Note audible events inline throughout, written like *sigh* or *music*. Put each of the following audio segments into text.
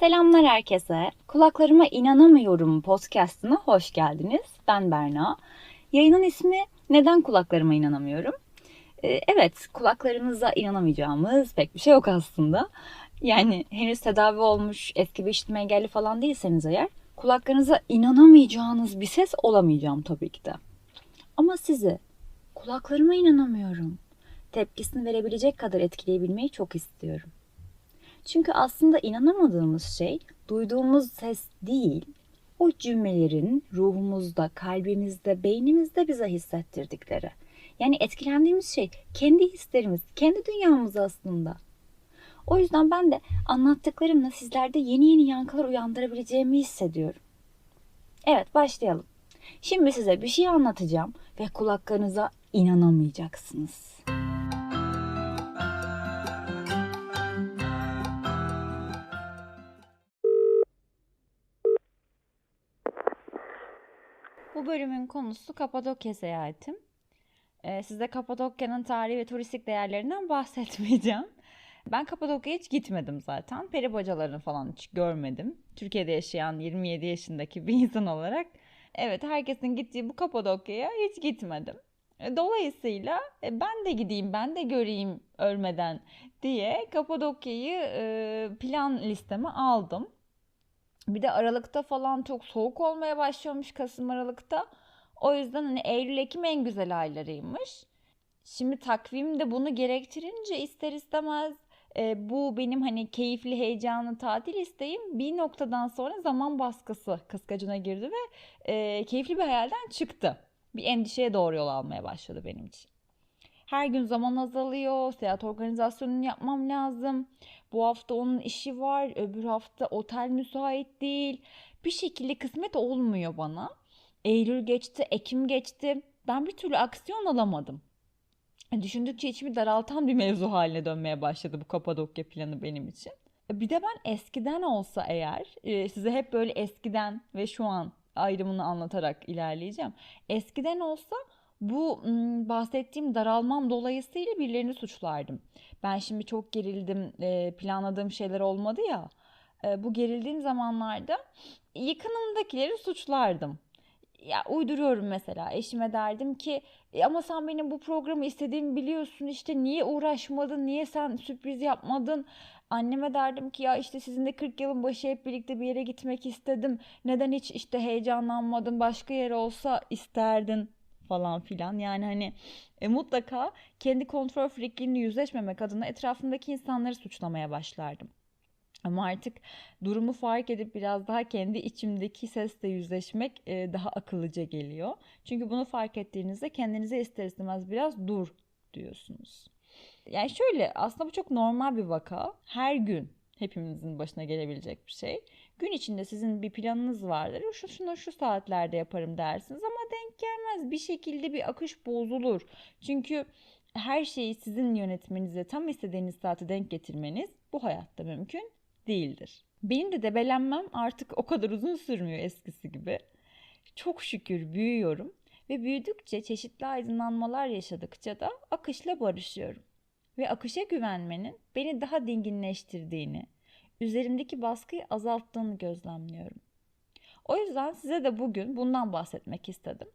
Selamlar herkese. Kulaklarıma inanamıyorum podcast'ına hoş geldiniz. Ben Berna. Yayının ismi Neden kulaklarıma inanamıyorum? Ee, evet, kulaklarınıza inanamayacağımız pek bir şey yok aslında. Yani henüz tedavi olmuş, eski bir işitme engelli falan değilseniz eğer kulaklarınıza inanamayacağınız bir ses olamayacağım tabii ki de. Ama sizi kulaklarıma inanamıyorum tepkisini verebilecek kadar etkileyebilmeyi çok istiyorum. Çünkü aslında inanamadığımız şey duyduğumuz ses değil, o cümlelerin ruhumuzda, kalbimizde, beynimizde bize hissettirdikleri. Yani etkilendiğimiz şey kendi hislerimiz, kendi dünyamız aslında. O yüzden ben de anlattıklarımla sizlerde yeni yeni yankılar uyandırabileceğimi hissediyorum. Evet başlayalım. Şimdi size bir şey anlatacağım ve kulaklarınıza inanamayacaksınız. Bu bölümün konusu Kapadokya seyahatim. Ee, size Kapadokya'nın tarihi ve turistik değerlerinden bahsetmeyeceğim. Ben Kapadokya'ya hiç gitmedim zaten. Peri bacalarını falan hiç görmedim. Türkiye'de yaşayan 27 yaşındaki bir insan olarak evet herkesin gittiği bu Kapadokya'ya hiç gitmedim. E, dolayısıyla e, ben de gideyim, ben de göreyim ölmeden diye Kapadokya'yı e, plan listeme aldım. Bir de Aralık'ta falan çok soğuk olmaya başlıyormuş Kasım Aralık'ta. O yüzden hani Eylül Ekim en güzel aylarıymış. Şimdi takvim de bunu gerektirince ister istemez bu benim hani keyifli heyecanlı tatil isteğim bir noktadan sonra zaman baskısı kıskacına girdi ve keyifli bir hayalden çıktı. Bir endişeye doğru yol almaya başladı benim için. Her gün zaman azalıyor, seyahat organizasyonunu yapmam lazım. Bu hafta onun işi var, öbür hafta otel müsait değil. Bir şekilde kısmet olmuyor bana. Eylül geçti, Ekim geçti. Ben bir türlü aksiyon alamadım. Düşündükçe içimi daraltan bir mevzu haline dönmeye başladı bu Kapadokya planı benim için. Bir de ben eskiden olsa eğer, e, size hep böyle eskiden ve şu an ayrımını anlatarak ilerleyeceğim. Eskiden olsa bu bahsettiğim daralmam dolayısıyla birilerini suçlardım. Ben şimdi çok gerildim, planladığım şeyler olmadı ya. Bu gerildiğim zamanlarda yakınımdakileri suçlardım. Ya uyduruyorum mesela eşime derdim ki e, ama sen benim bu programı istediğimi biliyorsun işte niye uğraşmadın niye sen sürpriz yapmadın anneme derdim ki ya işte sizin de 40 yılın başı hep birlikte bir yere gitmek istedim neden hiç işte heyecanlanmadın başka yer olsa isterdin falan filan. Yani hani e, mutlaka kendi kontrol frikliğini yüzleşmemek adına etrafımdaki insanları suçlamaya başlardım. Ama artık durumu fark edip biraz daha kendi içimdeki sesle yüzleşmek e, daha akıllıca geliyor. Çünkü bunu fark ettiğinizde kendinize ister istemez biraz dur diyorsunuz. Yani şöyle aslında bu çok normal bir vaka. Her gün hepimizin başına gelebilecek bir şey. Gün içinde sizin bir planınız vardır. Şu şunu şu saatlerde yaparım dersiniz ama denk gelmez. Bir şekilde bir akış bozulur. Çünkü her şeyi sizin yönetmenize tam istediğiniz saate denk getirmeniz bu hayatta mümkün değildir. Benim de debelenmem artık o kadar uzun sürmüyor eskisi gibi. Çok şükür büyüyorum ve büyüdükçe çeşitli aydınlanmalar yaşadıkça da akışla barışıyorum. Ve akışa güvenmenin beni daha dinginleştirdiğini, üzerimdeki baskıyı azalttığını gözlemliyorum. O yüzden size de bugün bundan bahsetmek istedim.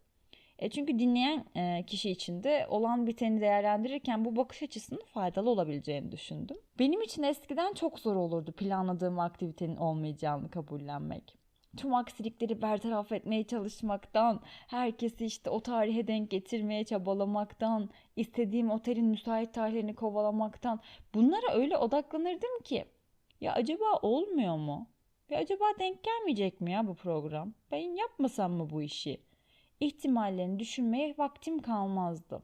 E çünkü dinleyen e, kişi için de olan biteni değerlendirirken bu bakış açısının faydalı olabileceğini düşündüm. Benim için eskiden çok zor olurdu planladığım aktivitenin olmayacağını kabullenmek. Tüm aksilikleri bertaraf etmeye çalışmaktan, herkesi işte o tarihe denk getirmeye çabalamaktan, istediğim otelin müsait tarihlerini kovalamaktan bunlara öyle odaklanırdım ki ya acaba olmuyor mu? Ya acaba denk gelmeyecek mi ya bu program? Ben yapmasam mı bu işi? İhtimallerini düşünmeye vaktim kalmazdı.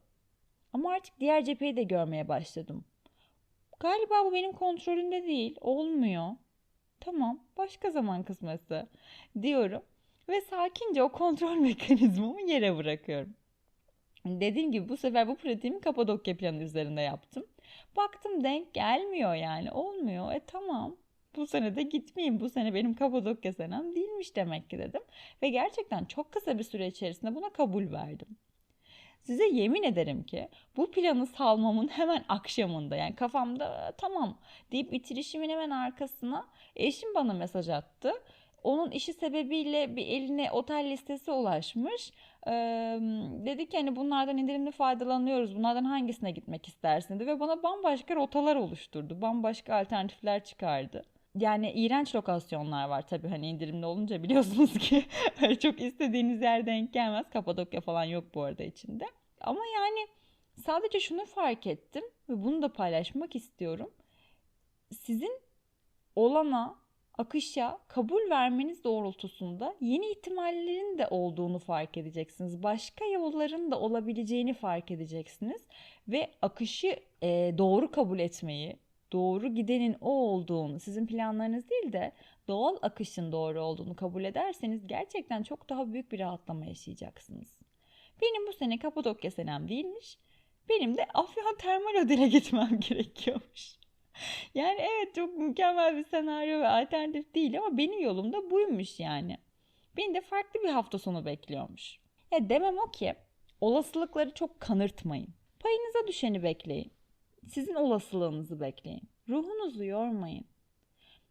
Ama artık diğer cepheyi de görmeye başladım. Galiba bu benim kontrolümde değil, olmuyor. Tamam, başka zaman kısmetse diyorum ve sakince o kontrol *laughs* mekanizmamı yere bırakıyorum. Dediğim gibi bu sefer bu pratiğimi Kapadokya planı üzerinde yaptım. Baktım denk gelmiyor yani olmuyor. E tamam bu sene de gitmeyeyim. Bu sene benim Kapadokya senem değilmiş demek ki dedim. Ve gerçekten çok kısa bir süre içerisinde buna kabul verdim. Size yemin ederim ki bu planı salmamın hemen akşamında yani kafamda tamam deyip bitirişimin hemen arkasına eşim bana mesaj attı. Onun işi sebebiyle bir eline otel listesi ulaşmış. Ee, dedi ki hani bunlardan indirimli faydalanıyoruz. Bunlardan hangisine gitmek istersin dedi ve bana bambaşka rotalar oluşturdu. Bambaşka alternatifler çıkardı. Yani iğrenç lokasyonlar var tabii hani indirimli olunca biliyorsunuz ki *laughs* çok istediğiniz yer denk gelmez. Kapadokya falan yok bu arada içinde. Ama yani sadece şunu fark ettim ve bunu da paylaşmak istiyorum. Sizin olana, akışa kabul vermeniz doğrultusunda yeni ihtimallerin de olduğunu fark edeceksiniz. Başka yolların da olabileceğini fark edeceksiniz ve akışı e, doğru kabul etmeyi, doğru gidenin o olduğunu, sizin planlarınız değil de doğal akışın doğru olduğunu kabul ederseniz gerçekten çok daha büyük bir rahatlama yaşayacaksınız. Benim bu sene Kapadokya senem değilmiş. Benim de Afyon Termal Otel'e gitmem *laughs* gerekiyormuş. Yani evet çok mükemmel bir senaryo ve alternatif değil ama benim yolum da buymuş yani. Beni de farklı bir hafta sonu bekliyormuş. Ya demem o ki olasılıkları çok kanırtmayın. Payınıza düşeni bekleyin. Sizin olasılığınızı bekleyin. Ruhunuzu yormayın.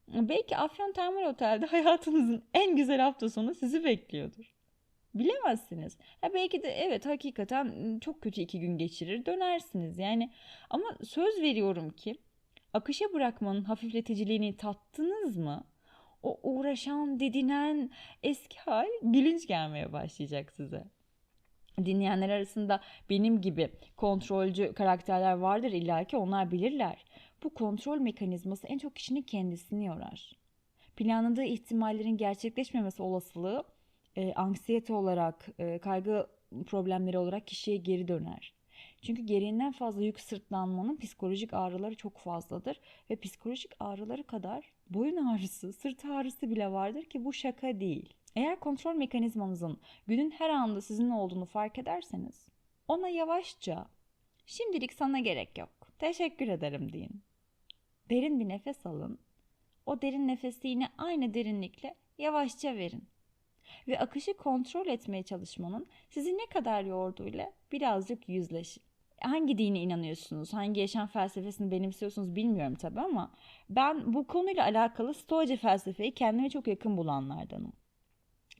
Belki Afyon Termal Otel'de *laughs* hayatınızın en güzel hafta sonu sizi bekliyordur. Bilemezsiniz. Ya belki de evet hakikaten çok kötü iki gün geçirir dönersiniz yani. Ama söz veriyorum ki akışa bırakmanın hafifleticiliğini tattınız mı? O uğraşan, didinen eski hal gülünç gelmeye başlayacak size. Dinleyenler arasında benim gibi kontrolcü karakterler vardır illaki onlar bilirler. Bu kontrol mekanizması en çok kişinin kendisini yorar. Planladığı ihtimallerin gerçekleşmemesi olasılığı e, anksiyete olarak, e, kaygı problemleri olarak kişiye geri döner. Çünkü gereğinden fazla yük sırtlanmanın psikolojik ağrıları çok fazladır ve psikolojik ağrıları kadar boyun ağrısı, sırt ağrısı bile vardır ki bu şaka değil. Eğer kontrol mekanizmanızın günün her anında sizin olduğunu fark ederseniz ona yavaşça şimdilik sana gerek yok. Teşekkür ederim deyin. Derin bir nefes alın. O derin nefesi yine aynı derinlikle yavaşça verin. Ve akışı kontrol etmeye çalışmanın sizi ne kadar yorduğuyla birazcık yüzleşin hangi dine inanıyorsunuz, hangi yaşam felsefesini benimsiyorsunuz bilmiyorum tabii ama ben bu konuyla alakalı Stoacı felsefeyi kendime çok yakın bulanlardanım.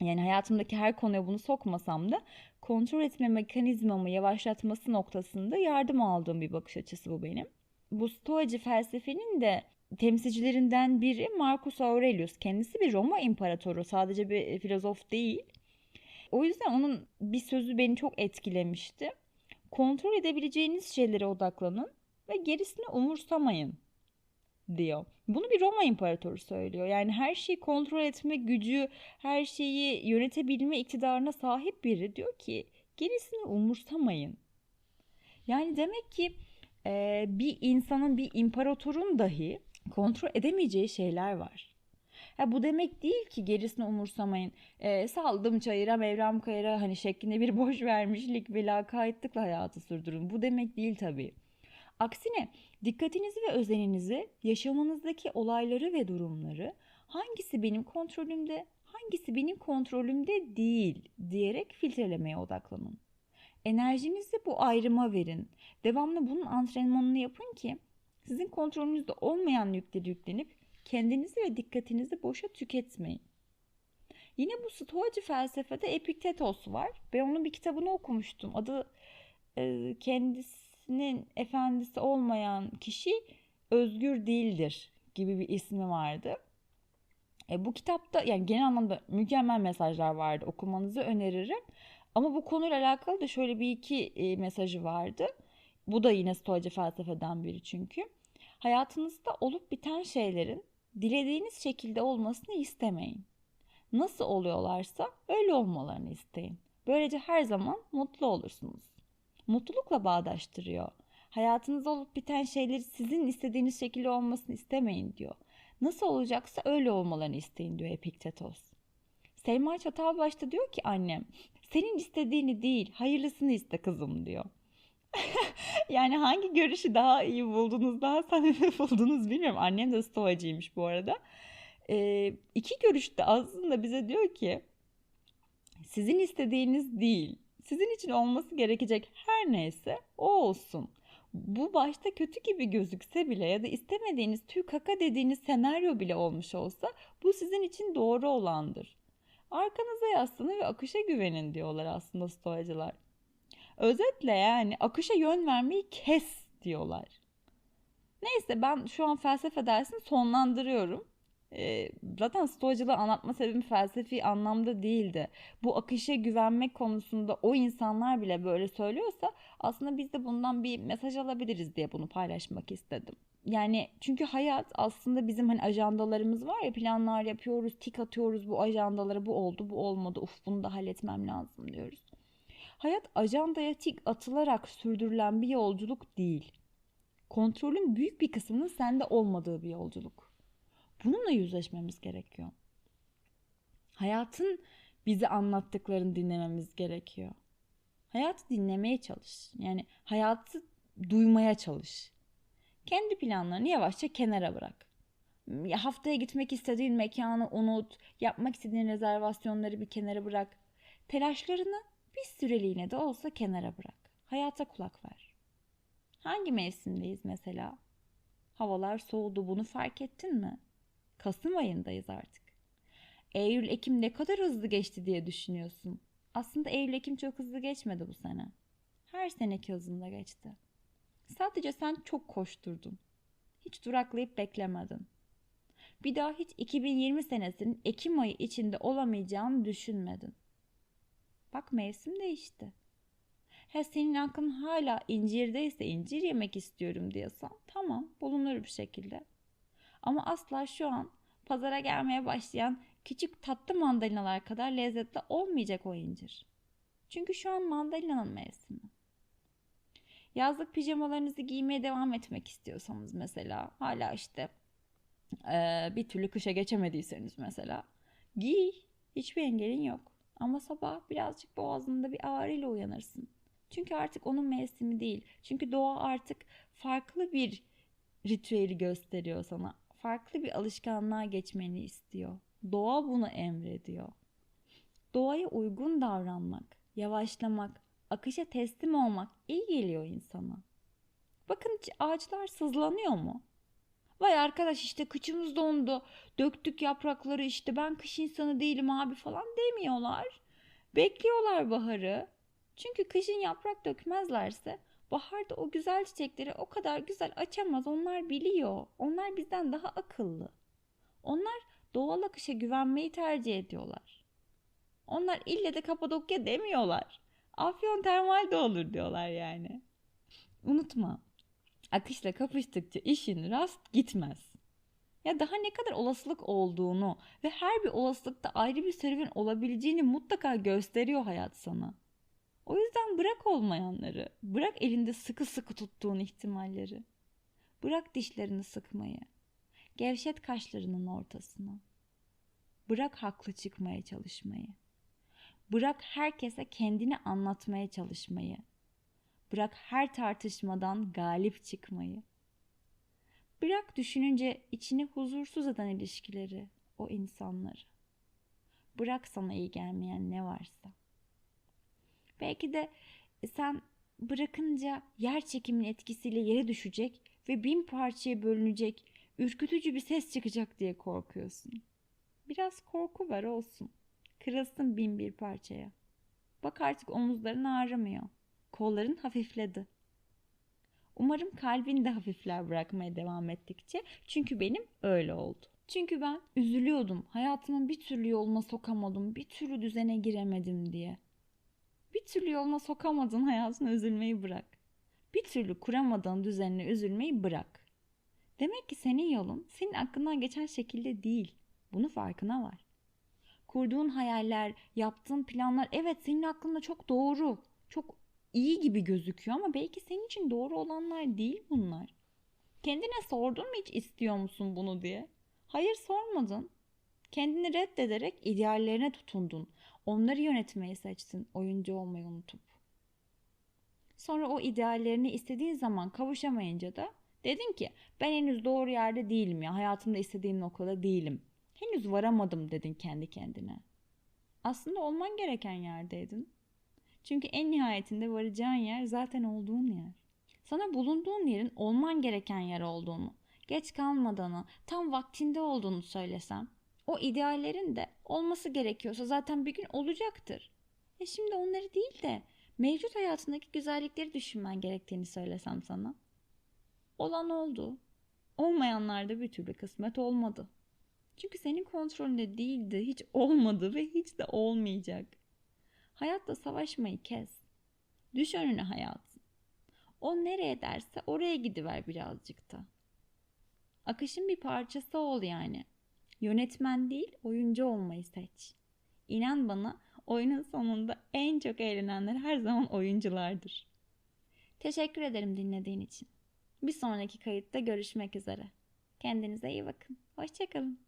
Yani hayatımdaki her konuya bunu sokmasam da kontrol etme mekanizmamı yavaşlatması noktasında yardım aldığım bir bakış açısı bu benim. Bu Stoacı felsefenin de temsilcilerinden biri Marcus Aurelius. Kendisi bir Roma imparatoru, sadece bir filozof değil. O yüzden onun bir sözü beni çok etkilemişti kontrol edebileceğiniz şeylere odaklanın ve gerisini umursamayın diyor. Bunu bir Roma imparatoru söylüyor. Yani her şeyi kontrol etme gücü, her şeyi yönetebilme iktidarına sahip biri diyor ki gerisini umursamayın. Yani demek ki e, bir insanın, bir imparatorun dahi kontrol edemeyeceği şeyler var. Ha, bu demek değil ki gerisini umursamayın. E, saldım çayıra mevlam kayıra hani şeklinde bir boş vermişlik ve lakaytlıkla hayatı sürdürün. Bu demek değil tabii. Aksine dikkatinizi ve özeninizi yaşamınızdaki olayları ve durumları hangisi benim kontrolümde, hangisi benim kontrolümde değil diyerek filtrelemeye odaklanın. Enerjinizi bu ayrıma verin. Devamlı bunun antrenmanını yapın ki sizin kontrolünüzde olmayan yükleri yüklenip kendinizi ve dikkatinizi boşa tüketmeyin. Yine bu stoacı felsefede Epiktetos var. Ben onun bir kitabını okumuştum. Adı e, kendisinin efendisi olmayan kişi özgür değildir gibi bir ismi vardı. E, bu kitapta yani genel anlamda mükemmel mesajlar vardı. Okumanızı öneririm. Ama bu konuyla alakalı da şöyle bir iki e, mesajı vardı. Bu da yine stoacı felsefeden biri çünkü. Hayatınızda olup biten şeylerin dilediğiniz şekilde olmasını istemeyin. Nasıl oluyorlarsa öyle olmalarını isteyin. Böylece her zaman mutlu olursunuz. Mutlulukla bağdaştırıyor. Hayatınızda olup biten şeyleri sizin istediğiniz şekilde olmasını istemeyin diyor. Nasıl olacaksa öyle olmalarını isteyin diyor Epiktetos. Selma Çatalbaş da diyor ki annem senin istediğini değil hayırlısını iste kızım diyor. *laughs* yani hangi görüşü daha iyi buldunuz, daha samimi *laughs* buldunuz bilmiyorum. Annem de stoacıymış bu arada. Ee, iki görüş de aslında bize diyor ki sizin istediğiniz değil, Sizin için olması gerekecek her neyse o olsun. Bu başta kötü gibi gözükse bile ya da istemediğiniz tüy kaka dediğiniz senaryo bile olmuş olsa bu sizin için doğru olandır. Arkanıza yaslanın ve akışa güvenin diyorlar aslında stoacılar. Özetle yani akışa yön vermeyi kes diyorlar. Neyse ben şu an felsefe dersini sonlandırıyorum. Ee, zaten stoacılığı anlatma sebebim felsefi anlamda değildi. Bu akışa güvenmek konusunda o insanlar bile böyle söylüyorsa aslında biz de bundan bir mesaj alabiliriz diye bunu paylaşmak istedim. Yani çünkü hayat aslında bizim hani ajandalarımız var ya planlar yapıyoruz, tik atıyoruz bu ajandalara bu oldu bu olmadı uf bunu da halletmem lazım diyoruz. Hayat ajandaya tik atılarak sürdürülen bir yolculuk değil. Kontrolün büyük bir kısmının sende olmadığı bir yolculuk. Bununla yüzleşmemiz gerekiyor. Hayatın bize anlattıklarını dinlememiz gerekiyor. Hayatı dinlemeye çalış. Yani hayatı duymaya çalış. Kendi planlarını yavaşça kenara bırak. Haftaya gitmek istediğin mekanı unut. Yapmak istediğin rezervasyonları bir kenara bırak. Telaşlarını bir süreliğine de olsa kenara bırak. Hayata kulak ver. Hangi mevsimdeyiz mesela? Havalar soğudu bunu fark ettin mi? Kasım ayındayız artık. Eylül, Ekim ne kadar hızlı geçti diye düşünüyorsun. Aslında Eylül, Ekim çok hızlı geçmedi bu sene. Her seneki hızında geçti. Sadece sen çok koşturdun. Hiç duraklayıp beklemedin. Bir daha hiç 2020 senesinin Ekim ayı içinde olamayacağını düşünmedin. Bak mevsim değişti. He senin aklın hala incirdeyse incir yemek istiyorum diyorsan tamam bulunur bir şekilde. Ama asla şu an pazara gelmeye başlayan küçük tatlı mandalinalar kadar lezzetli olmayacak o incir. Çünkü şu an mandalinanın mevsimi. Yazlık pijamalarınızı giymeye devam etmek istiyorsanız mesela hala işte e, bir türlü kışa geçemediyseniz mesela giy hiçbir engelin yok. Ama sabah birazcık boğazında bir ağrıyla uyanırsın. Çünkü artık onun mevsimi değil. Çünkü doğa artık farklı bir ritüeli gösteriyor sana. Farklı bir alışkanlığa geçmeni istiyor. Doğa bunu emrediyor. Doğaya uygun davranmak, yavaşlamak, akışa teslim olmak iyi geliyor insana. Bakın ağaçlar sızlanıyor mu? Vay arkadaş işte kıçımız dondu. Döktük yaprakları işte ben kış insanı değilim abi falan demiyorlar. Bekliyorlar baharı. Çünkü kışın yaprak dökmezlerse baharda o güzel çiçekleri o kadar güzel açamaz. Onlar biliyor. Onlar bizden daha akıllı. Onlar doğal akışa güvenmeyi tercih ediyorlar. Onlar ille de Kapadokya demiyorlar. Afyon termal de olur diyorlar yani. Unutma. Akışla kapıştıkça işin rast gitmez. Ya daha ne kadar olasılık olduğunu ve her bir olasılıkta ayrı bir serüven olabileceğini mutlaka gösteriyor hayat sana. O yüzden bırak olmayanları, bırak elinde sıkı sıkı tuttuğun ihtimalleri. Bırak dişlerini sıkmayı. Gevşet kaşlarının ortasına. Bırak haklı çıkmaya çalışmayı. Bırak herkese kendini anlatmaya çalışmayı. Bırak her tartışmadan galip çıkmayı. Bırak düşününce içini huzursuz eden ilişkileri, o insanları. Bırak sana iyi gelmeyen ne varsa. Belki de sen bırakınca yer çekiminin etkisiyle yere düşecek ve bin parçaya bölünecek, ürkütücü bir ses çıkacak diye korkuyorsun. Biraz korku ver olsun. Kırılsın bin bir parçaya. Bak artık omuzların ağrımıyor. Kolların hafifledi. Umarım kalbin de hafifler bırakmaya devam ettikçe. Çünkü benim öyle oldu. Çünkü ben üzülüyordum. Hayatımın bir türlü yoluna sokamadım. Bir türlü düzene giremedim diye. Bir türlü yoluna sokamadın hayatına üzülmeyi bırak. Bir türlü kuramadığın düzenine üzülmeyi bırak. Demek ki senin yolun senin aklından geçen şekilde değil. Bunu farkına var. Kurduğun hayaller, yaptığın planlar evet senin aklında çok doğru, çok iyi gibi gözüküyor ama belki senin için doğru olanlar değil bunlar. Kendine sordun mu hiç istiyor musun bunu diye? Hayır sormadın. Kendini reddederek ideallerine tutundun. Onları yönetmeyi seçtin, oyuncu olmayı unutup. Sonra o ideallerini istediğin zaman kavuşamayınca da dedin ki ben henüz doğru yerde değilim ya hayatımda istediğim noktada değilim. Henüz varamadım dedin kendi kendine. Aslında olman gereken yerdeydin. Çünkü en nihayetinde varacağın yer zaten olduğun yer. Sana bulunduğun yerin olman gereken yer olduğunu, geç kalmadığını, tam vaktinde olduğunu söylesem, o ideallerin de olması gerekiyorsa zaten bir gün olacaktır. E şimdi onları değil de mevcut hayatındaki güzellikleri düşünmen gerektiğini söylesem sana. Olan oldu. Olmayanlar da bir türlü kısmet olmadı. Çünkü senin kontrolünde değildi, hiç olmadı ve hiç de olmayacak. Hayatla savaşmayı kes. Düş önüne hayatın. O nereye derse oraya gidiver birazcık da. Akışın bir parçası ol yani. Yönetmen değil, oyuncu olmayı seç. İnan bana oyunun sonunda en çok eğlenenler her zaman oyunculardır. Teşekkür ederim dinlediğin için. Bir sonraki kayıtta görüşmek üzere. Kendinize iyi bakın. Hoşçakalın.